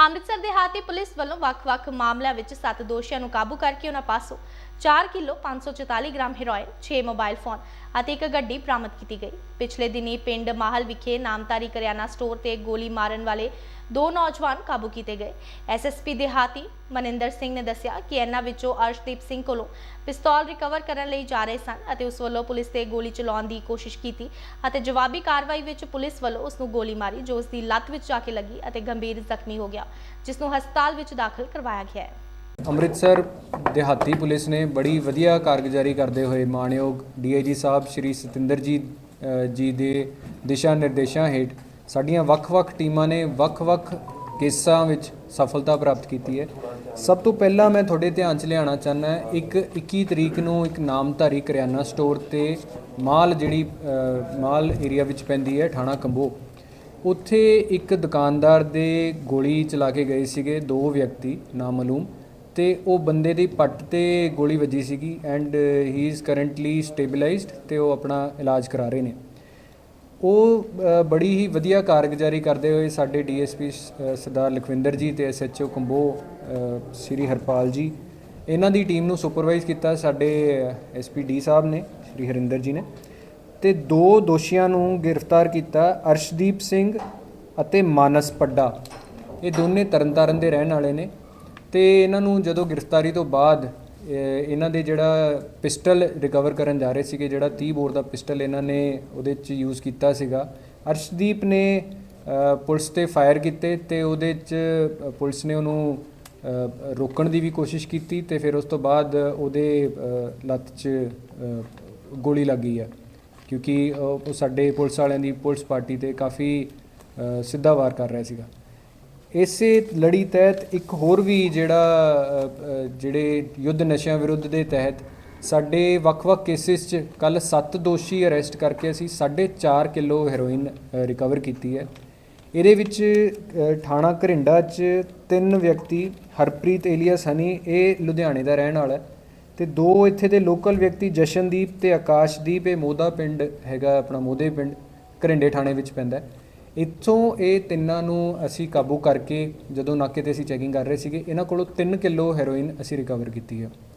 ਅੰਮ੍ਰਿਤਸਰ ਦੇਹਾਤੀ ਪੁਲਿਸ ਵੱਲੋਂ ਵੱਖ-ਵੱਖ ਮਾਮਲਿਆਂ ਵਿੱਚ 7 ਦੋਸ਼ੀਆਂ ਨੂੰ ਕਾਬੂ ਕਰਕੇ ਉਹਨਾਂ ਪਾਸੋਂ 4 kilo 544 gram heroin 6 mobile phone ਅਤੇ ਇੱਕ ਗੱਡੀ ਬਰਾਮਦ ਕੀਤੀ ਗਈ। ਪਿਛਲੇ ਦਿਨੀ ਪਿੰਡ ਮਾਹਲ ਵਿਖੇ ਨਾਮਤਾਰੀ ਕਰਿਆਨਾ ਸਟੋਰ ਤੇ ਗੋਲੀ ਮਾਰਨ ਵਾਲੇ ਦੋ ਨੌਜਵਾਨ ਕਾਬੂ ਕੀਤੇ ਗਏ। ਐਸਐਸਪੀ ਦੇ ਮਨਿੰਦਰ ਸਿੰਘ ਨੇ ਦੱਸਿਆ ਕਿ ਇਹਨਾਂ ਵਿੱਚੋਂ ਅਰਸ਼ਦੀਪ ਸਿੰਘ ਕੋਲੋਂ ਪਿਸਤੌਲ ਰਿਕਵਰ ਕਰਨ ਲਈ ਜਾ ਰਹੇ ਸਨ ਅਤੇ ਉਸ ਵੱਲੋਂ ਪੁਲਿਸ ਤੇ ਗੋਲੀ ਚਲਾਉਣ ਦੀ ਕੋਸ਼ਿਸ਼ ਕੀਤੀ ਅਤੇ ਜਵਾਬੀ ਕਾਰਵਾਈ ਵਿੱਚ ਪੁਲਿਸ ਵੱਲੋਂ ਉਸ ਨੂੰ ਗੋਲੀ ਮਾਰੀ, ਜੋ ਉਸ ਦੀ ਲੱਤ ਵਿੱਚ ਜਾ ਕੇ ਲੱਗੀ ਅਤੇ ਗੰਭੀਰ ਜ਼ਖਮੀ ਹੋ ਗਿਆ, ਜਿਸ ਨੂੰ ਹਸਪਤਾਲ ਵਿੱਚ ਦਾਖਲ ਕਰਵਾਇਆ ਗਿਆ ਹੈ। ਅੰਮ੍ਰਿਤਸਰ ਦਿਹਾਤੀ ਪੁਲਿਸ ਨੇ ਬੜੀ ਵਧੀਆ ਕਾਰਗੁਜ਼ਾਰੀ ਕਰਦੇ ਹੋਏ ਮਾਣਯੋਗ ਡੀਆਈਜੀ ਸਾਹਿਬ ਸ਼੍ਰੀ ਸਤਿੰਦਰ ਜੀ ਜੀ ਦੇ ਦਿਸ਼ਾ ਨਿਰਦੇਸ਼ਾਂ ਹੇਠ ਸਾਡੀਆਂ ਵੱਖ-ਵੱਖ ਟੀਮਾਂ ਨੇ ਵੱਖ-ਵੱਖ ਕੇਸਾਂ ਵਿੱਚ ਸਫਲਤਾ ਪ੍ਰਾਪਤ ਕੀਤੀ ਹੈ। ਸਭ ਤੋਂ ਪਹਿਲਾਂ ਮੈਂ ਤੁਹਾਡੇ ਧਿਆਨ 'ਚ ਲਿਆਉਣਾ ਚਾਹੁੰਦਾ ਇੱਕ 21 ਤਰੀਕ ਨੂੰ ਇੱਕ ਨਾਮਧਾਰੀ ਕਰਿਆਨਾ ਸਟੋਰ ਤੇ ਮਾਲ ਜਿਹੜੀ ਮਾਲ ਏਰੀਆ ਵਿੱਚ ਪੈਂਦੀ ਹੈ ਥਾਣਾ ਕੰਬੋ। ਉੱਥੇ ਇੱਕ ਦੁਕਾਨਦਾਰ ਦੇ ਗੋਲੀ ਚਲਾ ਕੇ ਗਏ ਸੀਗੇ, ਦੋ ਵਿਅਕਤੀ ਨਾਮਾਲੂਮ ਤੇ ਉਹ ਬੰਦੇ ਦੀ ਪੱਟ ਤੇ ਗੋਲੀ ਵੱਜੀ ਸੀਗੀ and he is currently stabilized ਤੇ ਉਹ ਆਪਣਾ ਇਲਾਜ ਕਰਾ ਰਹੇ ਨੇ। ਉਹ ਬੜੀ ਹੀ ਵਧੀਆ ਕਾਰਗੁਜ਼ਾਰੀ ਕਰਦੇ ਹੋਏ ਸਾਡੇ ਡੀਐਸਪੀ ਸਰਦਾਰ ਲਖਵਿੰਦਰ ਜੀ ਤੇ ਐਸਐਚਓ ਕੰਬੋ ਸ੍ਰੀ ਹਰਪਾਲ ਜੀ, ਇਹਨਾਂ ਦੀ ਟੀਮ ਨੂੰ ਸੁਪਰਵਾਈਜ਼ ਕੀਤਾ ਸਾਡੇ ਐਸਪੀ ਡੀ ਸਾਹਿਬ ਨੇ, ਸ੍ਰੀ ਹਰਿੰਦਰ ਜੀ ਨੇ। ਤੇ ਦੋ ਦੋਸ਼ੀਆਂ ਨੂੰ ਗ੍ਰਿਫਤਾਰ ਕੀਤਾ ਅਰਸ਼ਦੀਪ ਸਿੰਘ ਅਤੇ ਮਾਨਸ ਪੱਡਾ। ਇਹ ਦੋਨੇ ਤਰਨਤਾਰਨ ਦੇ ਰਹਿਣ ਵਾਲੇ ਨੇ। ਤੇ ਇਹਨਾਂ ਨੂੰ ਜਦੋਂ ਗ੍ਰਿਫਤਾਰੀ ਤੋਂ ਬਾਅਦ ਇਹਨਾਂ ਦੇ ਜਿਹੜਾ ਪਿਸਟਲ ਰਿਕਵਰ ਕਰਨ ਜਾ ਰਹੇ ਸੀਗੇ, ਜਿਹੜਾ 30 ਬੋਰ ਦਾ ਪਿਸਟਲ ਇਹਨਾਂ ਨੇ ਉਹਦੇ 'ਚ ਯੂਜ਼ ਕੀਤਾ ਸੀਗਾ। ਅਰਸ਼ਦੀਪ ਨੇ ਪੁਲਿਸ ਤੇ ਫਾਇਰ ਕੀਤੇ ਤੇ ਉਹਦੇ 'ਚ ਪੁਲਿਸ ਨੇ ਉਹਨੂੰ ਰੋਕਣ ਦੀ ਵੀ ਕੋਸ਼ਿਸ਼ ਕੀਤੀ ਤੇ ਫਿਰ ਉਸ ਤੋਂ ਬਾਅਦ ਉਹਦੇ ਲੱਤ 'ਚ ਗੋਲੀ ਲੱਗ ਗਈ ਹੈ ਕਿਉਂਕਿ ਉਹ ਸਾਡੇ ਪੁਲਿਸ ਵਾਲਿਆਂ ਦੀ ਪੁਲਿਸ ਪਾਰਟੀ ਤੇ ਕਾਫੀ ਸਿੱਧਾ ਵਾਰ ਕਰ ਰਿਹਾ ਸੀਗਾ। ਇਸੇ ਲੜੀ ਤਹਿਤ ਇੱਕ ਹੋਰ ਵੀ ਜਿਹੜਾ ਜਿਹੜੇ ਯੁੱਧ ਨਸ਼ਿਆਂ ਵਿਰੁੱਧ ਦੇ ਤਹਿਤ ਸਾਡੇ ਵੱਖ-ਵੱਖ ਕੇਸਿਸ 'ਚ ਕੱਲ 7 ਦੋਸ਼ੀ ਅਰੈਸਟ ਕਰਕੇ ਅਸੀਂ 4.5 ਕਿਲੋ ਹੈਰੋਇਨ ਰਿਕਵਰ ਕੀਤੀ ਹੈ। ਇਹਦੇ ਵਿੱਚ ਥਾਣਾ ਘਰਿੰਡਾ 'ਚ ਤਿੰਨ ਵਿਅਕਤੀ, ਹਰਪ੍ਰੀਤ ਏਲੀਅਸ ਹਨੀ, ਇਹ ਲੁਧਿਆਣੇ ਦਾ ਰਹਿਣ ਵਾਲਾ ਹੈ ਤੇ ਦੋ ਇੱਥੇ ਦੇ ਲੋਕਲ ਵਿਅਕਤੀ ਜਸ਼ਨਦੀਪ ਤੇ ਆਕਾਸ਼ਦੀਪ, ਇਹ ਮੋਦਾ ਪਿੰਡ ਹੈਗਾ, ਆਪਣਾ ਮੋਦੇ ਪਿੰਡ, ਘਰਿੰਡੇ ਥਾਣੇ ਵਿੱਚ ਪੈਂਦਾ ਇੱਥੋਂ ਇਹ ਤਿੰਨਾਂ ਨੂੰ ਅਸੀਂ ਕਾਬੂ ਕਰਕੇ ਜਦੋਂ ਨਾਕੇ ਤੇ ਅਸੀਂ ਚੈਕਿੰਗ ਕਰ ਰਹੇ ਸੀਗੇ, ਇਹਨਾਂ ਕੋਲੋਂ 3 ਕਿਲੋ ਹੈਰੋਇਨ ਅਸੀਂ ਰਿਕਵਰ ਕੀਤੀ ਹੈ